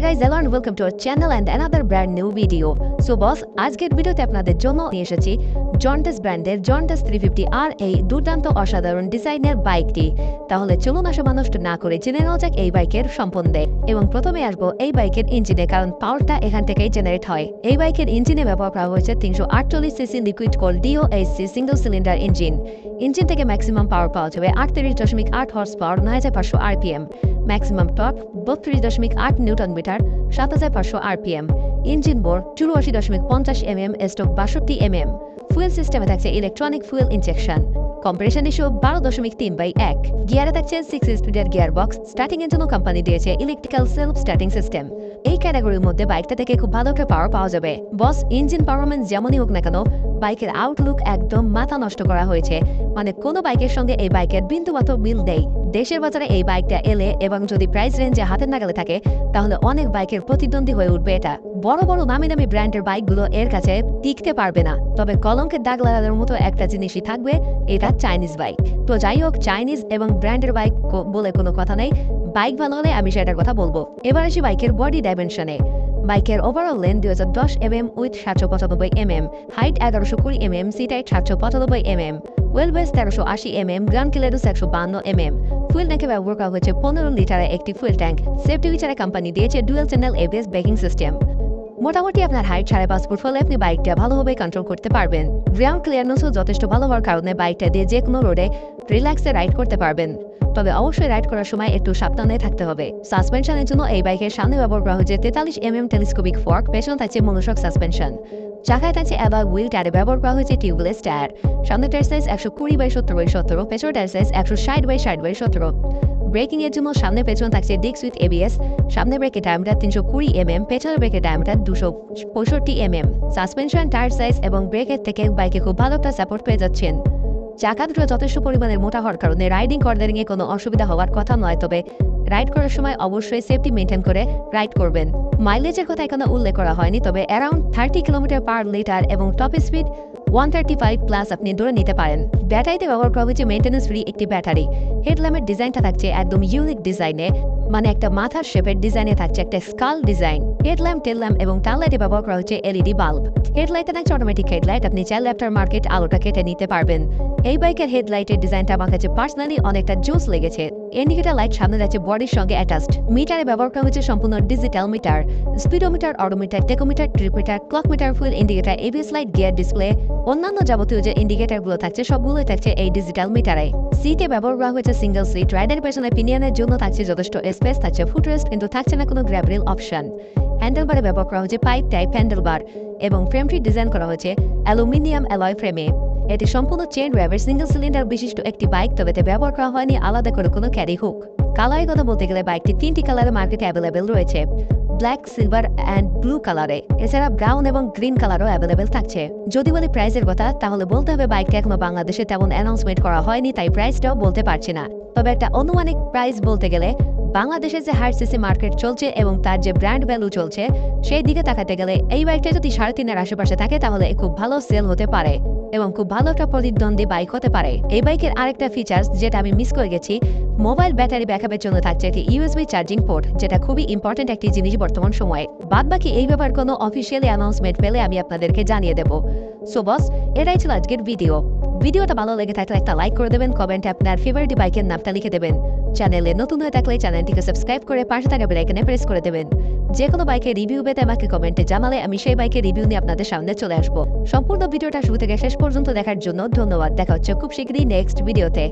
Hey guys, hello and welcome to our channel another brand new video. So boss, আজকের ভিডিওতে আপনাদের জন্য নিয়ে এসেছি জন্টাস ব্র্যান্ডের জন্টাস থ্রি ফিফটি আর এই দুর্দান্ত অসাধারণ ডিজাইনের বাইকটি তাহলে চলুন আসা মানুষ না করে জেনে নেওয়া যাক এই বাইকের সম্বন্ধে। এবং প্রথমে আসব এই বাইকের ইঞ্জিনে কারণ পাওয়ারটা এখান থেকেই জেনারেট হয়। এই বাইকের ইঞ্জিনে ব্যবহার করা হয়েছে তিনশো আটচল্লিশ cc liquid cooled D O H C single cylinder engine engine থেকে ম্যাক্সিমাম পাওয়ার পাওয়া যাবে আটত্রিশ দশমিক আট হর্স পাওয়ার নয় হাজার পাঁচশো আরপিএম ম্যাক্সিমাম টপ বত্রিশ দশমিক আট নিউটন মিটার সাত হাজার পাঁচশো আরপিএম। ইঞ্জিন বোর চুরাশি দশমিক পঞ্চাশ এমএম, স্টক বাষট্টি এমএম। ফুয়েল সিস্টেমে থাকছে ইলেকট্রনিক ফুয়েল ইনজেকশন কম্প্রেশন ইস্যু বারো দশমিক তিন বাই এক। গিয়ারে থাকছে সিক্স স্পিডের গিয়ার বক্স স্টার্টিং জন্য কোম্পানি দিয়েছে ইলেকট্রিক্যাল সেলফ স্টার্টিং সিস্টেম এই ক্যাটাগরির মধ্যে বাইকটা থেকে খুব ভালো একটা পাওয়ার পাওয়া যাবে। বস ইঞ্জিন পারফরমেন্স যেমনই হোক না কেন বাইকের আউটলুক একদম মাথা নষ্ট করা হয়েছে। মানে কোনো বাইকের সঙ্গে এই বাইকের বিন্দুমাত্র মিল নেই। দেশের বাজারে এই বাইকটা এলে এবং যদি প্রাইস রেঞ্জে হাতের নাগালে থাকে, তাহলে অনেক বাইকের প্রতিদ্বন্দ্বী হয়ে উঠবে এটা। বড় বড়, নামি দামি ব্র্যান্ডের বাইকগুলো এর কাছে টিকতে পারবে না। তবে কলঙ্কের দাগ লাগানোর মতো একটা জিনিসই থাকবে, এটা চাইনিজ বাইক তো যাই হোক চাইনিজ এবং ব্র্যান্ডের বাইক বলে কোনো কথা নেই। বাইক ভালো হলে আমি সেটার কথা বলব। এবার আসি বাইকের বডি ডাইমেনশনে বাইকের ওভারঅল লেন দুই হাজার দশ এম এম উইথ সাতশো পঁচানব্বই এম এম হাইট এগারোশো কুড়ি এম এম সিট হাইট সাতশো পঁচানব্বই এম এম ওয়েল বেস তেরোশো আশি এম এম গ্রাম কিলোমিটার একশো বান্ন এম এম ফুয়েল ট্যাঙ্কে ব্যবহার করা হয়েছে পনেরো লিটারের একটি ফুয়েল ট্যাঙ্ক সেফটি বিচারে কোম্পানি দিয়েছে dual channel ABS braking system মোটামুটি আপনার হাইট সাড়ে পাঁচ ফুট হলে আপনি বাইকটা ভালোভাবে কন্ট্রোল করতে পারবেন। গ্রাউন্ড ক্লিয়ারনেসও যথেষ্ট ভালো হওয়ার কারণে বাইকটা দিয়ে যে কোনো রোডে রিল্যাক্সে রাইড করতে পারবেন। তবে অবশ্যই রাইড করার সময় একটু সাবধানে থাকতে হবে। সাসপেনশনের জন্য এই বাইকের সামনে ব্যবহার করা হয়েছে তেতাল্লিশ এম এম টেলিস্কোপিক ফর্ক পেছনে থাকছে মনোসক সাসপেনশন চাকায় থাকছে অ্যালয় হুইল টায়ারে ব্যবহার করা হয়েছে টিউবলেস টায়ার সামনে টায়ার সাইজ একশো কুড়ি বাই সত্তর বাই সতেরো, পেছনে টায়ার সাইজ একশো ষাট বাই ষাট বাই সতেরো। ব্রেকিং এর জন্য সামনে পেছনে থাকছে ডিক্স উইথ এবিএস সামনে ব্রেকের ডায়ামিটার তিনশো কুড়ি এম এম পেছনের ব্রেকের ডায়ামিটার দুশো পঁয়ষট্টি M M suspension tyre size এবং ব্রেকের থেকে বাইকে খুব ভালো একটা সাপোর্ট পেয়ে যাচ্ছেন। চাকা দুটো যথেষ্ট পরিমাণে মোটা হওয়ার কারণে রাইডিং কর্নারিং এ কোনো অসুবিধা হওয়ার কথা নয়, তবে রাইড করার সময় অবশ্যই সেফটি মেনটেন করে রাইড করবেন। মাইলেজের কথা এখানে উল্লেখ করা হয়নি, তবে around thirty kilometre per litre এবং top speed one thirty five plus আপনি ধরে নিতে পারেন। ব্যাটারিতে ব্যবহার করা হয়েছে মেনটেন্যান্স ফ্রি একটি ব্যাটারি। হেডল্যাম্পের ডিজাইনটা থাকছে একদম ইউনিক ডিজাইনে মানে একটা মাথার শেপের ডিজাইনে থাকছে একটা স্কাল ডিজাইন হেডল্যাম্প টেলল্যাম্প এবং টানলাইটে ব্যবহার করা হচ্ছে এলইডি বাল্ব হেডলাইটে থাকছে অটোমেটিক হেডলাইট আপনি চাইলে আফটার মার্কেট আলোটা কেটে নিতে পারবেন। এই বাইকের হেডলাইটের ডিজাইনটা আমার কাছে পার্সোনালি অনেকটা জোস লেগেছে। ইন্ডিকেটার লাইট সামনে যাচ্ছে বডির সঙ্গে অ্যাটাচড মিটারে ব্যবহার করা হয়েছে সম্পূর্ণ digital meter speedometer odometer tachometer trip meter clock meter fuel indicator ABS light gear display অন্যান্য যাবতীয় যে ইন্ডিকেটারগুলো থাকছে, সবগুলোই থাকছে এই ডিজিটাল মিটারে সিটে ব্যবহার করা হয়েছে সিঙ্গেল সিট রাইডার পেছনে পিনিয়নের জন্য থাকছে যথেষ্ট স্পেস থাকছে ফুটরেস্ট কিন্তু থাকছে না কোনো গ্র্যাবরেল অপশন হ্যান্ডেলবারে ব্যবহার করা হয়েছে পাইপ টাইপ হ্যান্ডেলবার এবং ফ্রেমটি ডিজাইন করা হয়েছে অ্যালুমিনিয়াম অ্যালয় ফ্রেমে এটি সম্পূর্ণ চেন ড্রাইভার সিঙ্গেল সিলিন্ডার বিশিষ্ট একটি বাইক তবে এতে ব্যবহার করা হয়নি আলাদা করে কোনো ক্যারি হুক কালারের কথা বলতে গেলে বাইকটি তিনটি কালারে মার্কেটে অ্যাভেলেবেল রয়েছে। ব্ল্যাক সিলভার অ্যান্ড ব্লু কালারে এছাড়া ব্রাউন এবং গ্রিন কালারও অ্যাভেলেবেল থাকছে। যদি বলি প্রাইসের কথা, তাহলে বলতে হবে বাইকটা এখনও বাংলাদেশে তেমন অ্যানাউন্সমেন্ট করা হয়নি, তাই প্রাইসটাও বলতে পারছি না। তবে একটা অনুমানিক প্রাইস বলতে গেলে বাংলাদেশে যে হায়ার সিসি মার্কেট চলছে এবং তার যে ব্র্যান্ড ভ্যালু চলছে, সেই দিকে তাকাতে গেলে এই বাইকটা যদি সাড়ে তিনের আশেপাশে থাকে, তাহলে খুব ভালো সেল হতে পারে এবং খুব ভালো একটা প্রতিদ্বন্দ্বী বাইক হতে পারে। এই বাইকের আরেকটা ফিচার্স যেটা আমি মিস করে গেছি মোবাইল ব্যাটারি ব্যাকআপের জন্য থাকছে একটি ইউএসবি চার্জিং পোর্ট যেটা খুবই ইম্পর্টেন্ট একটি জিনিস বর্তমান সময়ে। বাদ বাকি এই ব্যাপার কোনো অফিসিয়ালি অ্যানাউন্সমেন্ট পেলে আমি আপনাদেরকে জানিয়ে দেবো। সো বস এটাই ছিল আজকের ভিডিও ভিডিওটা ভালো লেগে থাকলে একটা লাইক করে দেবেন কমেন্টে আপনার ফেভারিট বাইকের নামটা লিখে দেবেন। চ্যানেলে নতুন হয়ে থাকলে চ্যানেলটিকে সাবস্ক্রাইব করে পাশে থাকা বেলাইকনে প্রেস করে দেবেন। যে কোনো বাইকের রিভিউ পেতে আমাকে কমেন্টে জানালে আমি সেই বাইকের রিভিউ নিয়ে আপনাদের সামনে চলে আসব। সম্পূর্ণ ভিডিওটা শুরু থেকে শেষ পর্যন্ত দেখার জন্য ধন্যবাদ। দেখা হচ্ছে খুব শীঘ্রই নেক্সট ভিডিওতে